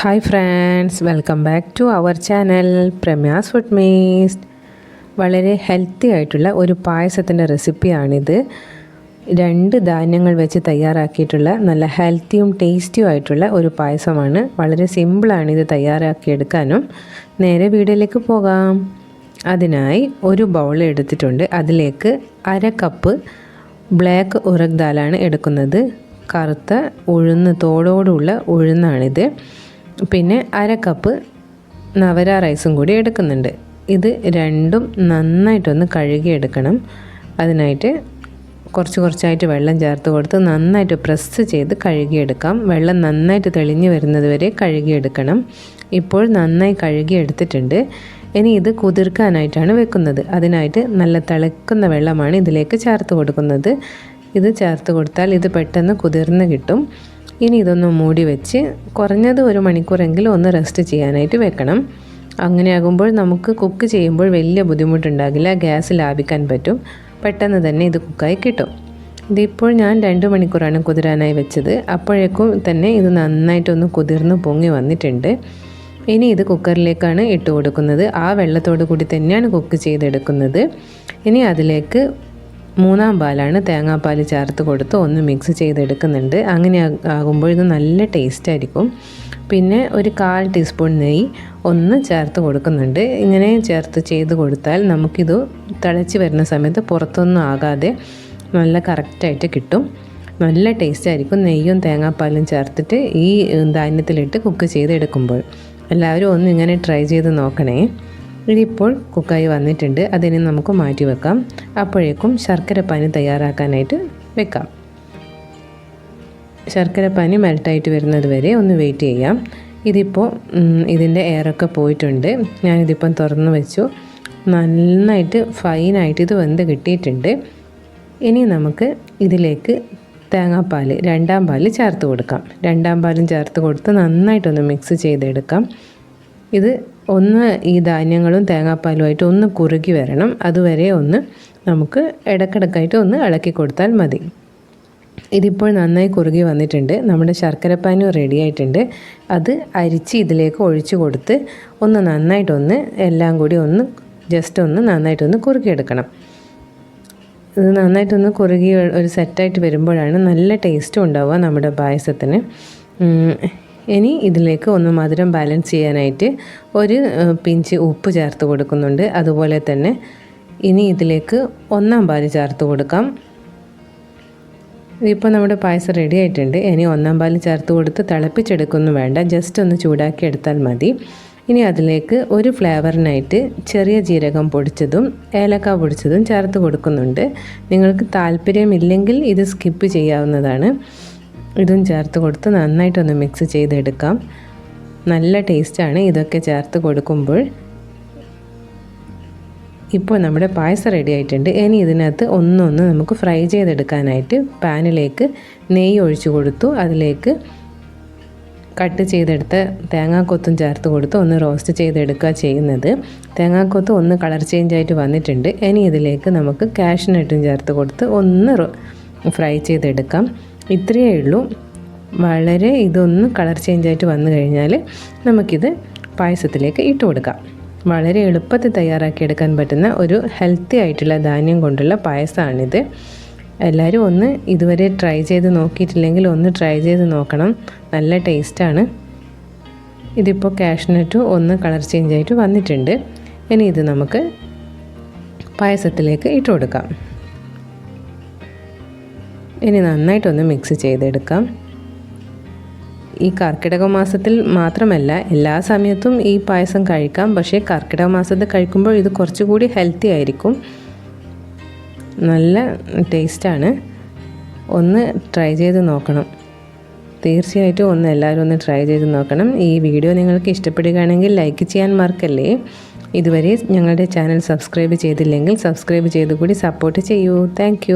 Hi friends welcome back to our channel Pramya's food മേസ്റ്റ് വളരെ healthy ആയിട്ടുള്ള ഒരു പായസത്തിന്റെ റെസിപ്പിയാണിത് രണ്ട് ധാന്യങ്ങൾ വെച്ച് തയ്യാറാക്കിയിട്ടുള്ള നല്ല ഹെൽത്തിയും ടേസ്റ്റിയും ആയിട്ടുള്ള ഒരു പായസമാണ്. വളരെ സിമ്പിളാണ് ഇത് തയ്യാറാക്കിയെടുക്കാനും. നേരെ വീടിലേക്ക് പോകാം. അതിനായി ഒരു ബൗൾ എടുത്തിട്ടുണ്ട്. അതിലേക്ക് അര കപ്പ് ബ്ലാക്ക് ഉറക് ദാലാണ് എടുക്കുന്നത്. കറുത്ത ഉഴുന്ന് തോടോടുള്ള ഉഴുന്നാണിത്. പിന്നെ അര കപ്പ് നവര റൈസും കൂടി എടുക്കുന്നുണ്ട്. ഇത് രണ്ടും നന്നായിട്ടൊന്ന് കഴുകിയെടുക്കണം. അതിനായിട്ട് കുറച്ച് കുറച്ചായിട്ട് വെള്ളം ചേർത്ത് കൊടുത്ത് നന്നായിട്ട് പ്രസ് ചെയ്ത് കഴുകിയെടുക്കാം. വെള്ളം നന്നായിട്ട് തെളിഞ്ഞു വരുന്നത് വരെ കഴുകിയെടുക്കണം. ഇപ്പോൾ നന്നായി കഴുകിയെടുത്തിട്ടുണ്ട്. ഇനി ഇത് കുതിർക്കാനായിട്ടാണ് വെക്കുന്നത്. അതിനായിട്ട് നല്ല തിളക്കുന്ന വെള്ളമാണ് ഇതിലേക്ക് ചേർത്ത് കൊടുക്കുന്നത്. ഇത് ചേർത്ത് കൊടുത്താൽ ഇത് പെട്ടെന്ന് കുതിർന്ന് കിട്ടും. ഇനി ഇതൊന്ന് മൂടി വെച്ച് കുറഞ്ഞത് ഒരു മണിക്കൂറെങ്കിലും ഒന്ന് റെസ്റ്റ് ചെയ്യാനായിട്ട് വെക്കണം. അങ്ങനെയാകുമ്പോൾ നമുക്ക് കുക്ക് ചെയ്യുമ്പോൾ വലിയ ബുദ്ധിമുട്ടുണ്ടാകില്ല. ഗ്യാസ് ലാഭിക്കാൻ പറ്റും. പെട്ടെന്ന് തന്നെ ഇത് കുക്കായി കിട്ടും. ഇതിപ്പോൾ ഞാൻ രണ്ട് മണിക്കൂറാണ് കുതിരാനായി വെച്ചത്. അപ്പോഴേക്കും തന്നെ ഇത് നന്നായിട്ടൊന്ന് കുതിർന്ന് പൊങ്ങി വന്നിട്ടുണ്ട്. ഇനി ഇത് കുക്കറിലേക്കാണ് ഇട്ട് കൊടുക്കുന്നത്. ആ വെള്ളത്തോടു കൂടി തന്നെയാണ് കുക്ക് ചെയ്തെടുക്കുന്നത്. ഇനി അതിലേക്ക് മൂന്നാം പാലാണ് തേങ്ങാപ്പാൽ ചേർത്ത് കൊടുത്ത് ഒന്ന് മിക്സ് ചെയ്തെടുക്കുന്നുണ്ട്. അങ്ങനെ ആകുമ്പോൾ ഇത് നല്ല ടേസ്റ്റ് ആയിരിക്കും. പിന്നെ ഒരു കാൽ ടീസ്പൂൺ നെയ്യ് ഒന്ന് ചേർത്ത് കൊടുക്കുന്നുണ്ട്. ഇങ്ങനെ ചേർത്ത് ചെയ്ത് കൊടുത്താൽ നമുക്കിത് തിളച്ച് വരുന്ന സമയത്ത് പുറത്തൊന്നും ആകാതെ നല്ല കറക്റ്റായിട്ട് കിട്ടും. നല്ല ടേസ്റ്റ് ആയിരിക്കും നെയ്യും തേങ്ങാപ്പാലും ചേർത്തിട്ട് ഈ ധാന്യത്തിലിട്ട് കുക്ക് ചെയ്തെടുക്കുമ്പോൾ. എല്ലാവരും ഒന്ന് ഇങ്ങനെ ട്രൈ ചെയ്ത് നോക്കണേ. ഇതിപ്പോൾ കുക്കായി വന്നിട്ടുണ്ട്. അതിനെ നമുക്ക് മാറ്റി വെക്കാം. അപ്പോഴേക്കും ശർക്കര പാനി തയ്യാറാക്കാനായിട്ട് വെക്കാം. ശർക്കര പാനി മെൽട്ടായിട്ട് വരുന്നത് വരെ ഒന്ന് വെയിറ്റ് ചെയ്യാം. ഇതിപ്പോൾ ഇതിന്റെ എയറൊക്കെ പോയിട്ടുണ്ട്. ഞാനിതിപ്പം തുറന്ന് വെച്ചു. നന്നായിട്ട് ഫൈനായിട്ട് ഇത് വെന്ത് കിട്ടിയിട്ടുണ്ട്. ഇനി നമുക്ക് ഇതിലേക്ക് തേങ്ങാപ്പാൽ രണ്ടാം പാൽ ചേർത്ത് കൊടുക്കാം. രണ്ടാം പാലും ചേർത്ത് കൊടുത്ത് നന്നായിട്ടൊന്ന് മിക്സ് ചെയ്തെടുക്കാം. ഇത് ഒന്ന് ഈ ധാന്യങ്ങളും തേങ്ങാപ്പാലുമായിട്ട് ഒന്ന് കുറുകി വരണം. അതുവരെ ഒന്ന് നമുക്ക് ഇടക്കിടക്കായിട്ട് ഒന്ന് ഇളക്കി കൊടുത്താൽ മതി. ഇതിപ്പോൾ നന്നായി കുറുകി വന്നിട്ടുണ്ട്. നമ്മുടെ ശർക്കരപ്പാനും റെഡി ആയിട്ടുണ്ട്. അത് അരിച്ച് ഇതിലേക്ക് ഒഴിച്ചു കൊടുത്ത് ഒന്ന് നന്നായിട്ടൊന്ന് എല്ലാം കൂടി ഒന്ന് ജസ്റ്റ് ഒന്ന് നന്നായിട്ടൊന്ന് കുറുകിയെടുക്കണം ഇത് നന്നായിട്ടൊന്ന് കുറുകി ഒരു സെറ്റായിട്ട് വരുമ്പോഴാണ് നല്ല ടേസ്റ്റും ഉണ്ടാവുക നമ്മുടെ പായസത്തിന്. ഇനി ഇതിലേക്ക് ഒന്ന് മധുരം ബാലൻസ് ചെയ്യാനായിട്ട് ഒരു പിഞ്ച് ഉപ്പ് ചേർത്ത് കൊടുക്കുന്നുണ്ട്. അതുപോലെ തന്നെ ഇനി ഇതിലേക്ക് ഒന്നാം പാൽ ചേർത്ത് കൊടുക്കാം. ഇപ്പോൾ നമ്മുടെ പായസം റെഡി ആയിട്ടുണ്ട്. ഇനി ഒന്നാം പാൽ ചേർത്ത് കൊടുത്ത് തിളപ്പിച്ചെടുക്കൊന്നും വേണ്ട. ജസ്റ്റ് ഒന്ന് ചൂടാക്കി എടുത്താൽ മതി. ഇനി അതിലേക്ക് ഒരു ഫ്ലേവറിനായിട്ട് ചെറിയ ജീരകം പൊടിച്ചതും ഏലക്ക പൊടിച്ചതും ചേർത്ത് കൊടുക്കുന്നുണ്ട്. നിങ്ങൾക്ക് താല്പര്യമില്ലെങ്കിൽ ഇത് സ്കിപ്പ് ചെയ്യാവുന്നതാണ്. ഇതും ചേർത്ത് കൊടുത്ത് നന്നായിട്ടൊന്ന് മിക്സ് ചെയ്തെടുക്കാം. നല്ല ടേസ്റ്റാണ് ഇതൊക്കെ ചേർത്ത് കൊടുക്കുമ്പോൾ. ഇപ്പോൾ നമ്മുടെ പായസം റെഡി ആയിട്ടുണ്ട്. ഇനി ഇതിനകത്ത് ഒന്നൊന്ന് നമുക്ക് ഫ്രൈ ചെയ്തെടുക്കാനായിട്ട് പാനിലേക്ക് നെയ്യ് ഒഴിച്ചു കൊടുത്തു. അതിലേക്ക് കട്ട് ചെയ്തെടുത്ത തേങ്ങാക്കൊത്തും ചേർത്ത് കൊടുത്ത് ഒന്ന് റോസ്റ്റ് ചെയ്തെടുക്കുക ചെയ്യുന്നത്. തേങ്ങാക്കൊത്ത് ഒന്ന് കളർ ചേഞ്ച് ആയിട്ട് വന്നിട്ടുണ്ട്. ഇനി ഇതിലേക്ക് നമുക്ക് കാഷ്നട്ടും ചേർത്ത് കൊടുത്ത് ഒന്ന് ഫ്രൈ ചെയ്തെടുക്കാം. ഇത്രയേ ഉള്ളൂ. വളരെ ഇതൊന്ന് കളർ ചേഞ്ചായിട്ട് വന്നു കഴിഞ്ഞാൽ നമുക്കിത് പായസത്തിലേക്ക് ഇട്ട് കൊടുക്കാം. വളരെ എളുപ്പത്തിൽ തയ്യാറാക്കിയെടുക്കാൻ പറ്റുന്ന ഒരു ഹെൽത്തി ആയിട്ടുള്ള ധാന്യം കൊണ്ടുള്ള പായസമാണിത് എല്ലാവരും ഒന്ന് ഇതുവരെ ട്രൈ ചെയ്ത് നോക്കിയിട്ടില്ലെങ്കിൽ ഒന്ന് ട്രൈ ചെയ്ത് നോക്കണം. നല്ല ടേസ്റ്റാണ് ഇതിപ്പോൾ കാഷ്നട്ടും ഒന്ന് കളർ ചേഞ്ചായിട്ട് വന്നിട്ടുണ്ട്. ഇനി ഇത് നമുക്ക് പായസത്തിലേക്ക് ഇട്ട് കൊടുക്കാം. ഇനി നന്നായിട്ടൊന്ന് മിക്സ് ചെയ്തെടുക്കാം. ഈ കർക്കിടക മാസത്തിൽ മാത്രമല്ല എല്ലാ സമയത്തും ഈ പായസം കഴിക്കാം. പക്ഷേ കർക്കിടക മാസത്തിൽ കഴിക്കുമ്പോൾ ഇത് കുറച്ചുകൂടി ഹെൽത്തി ആയിരിക്കും. നല്ല ടേസ്റ്റാണ് ഒന്ന് ട്രൈ ചെയ്ത് നോക്കണം. തീർച്ചയായിട്ടും ഒന്ന് എല്ലാവരും ഒന്ന് ട്രൈ ചെയ്ത് നോക്കണം. ഈ വീഡിയോ നിങ്ങൾക്ക് ഇഷ്ടപ്പെടുകയാണെങ്കിൽ ലൈക്ക് ചെയ്യാൻ മറക്കല്ലേ? ഇതുവരെ ഞങ്ങളുടെ ചാനൽ സബ്സ്ക്രൈബ് ചെയ്തില്ലെങ്കിൽ സബ്സ്ക്രൈബ് ചെയ്ത് കൂടി സപ്പോർട്ട് ചെയ്യൂ താങ്ക്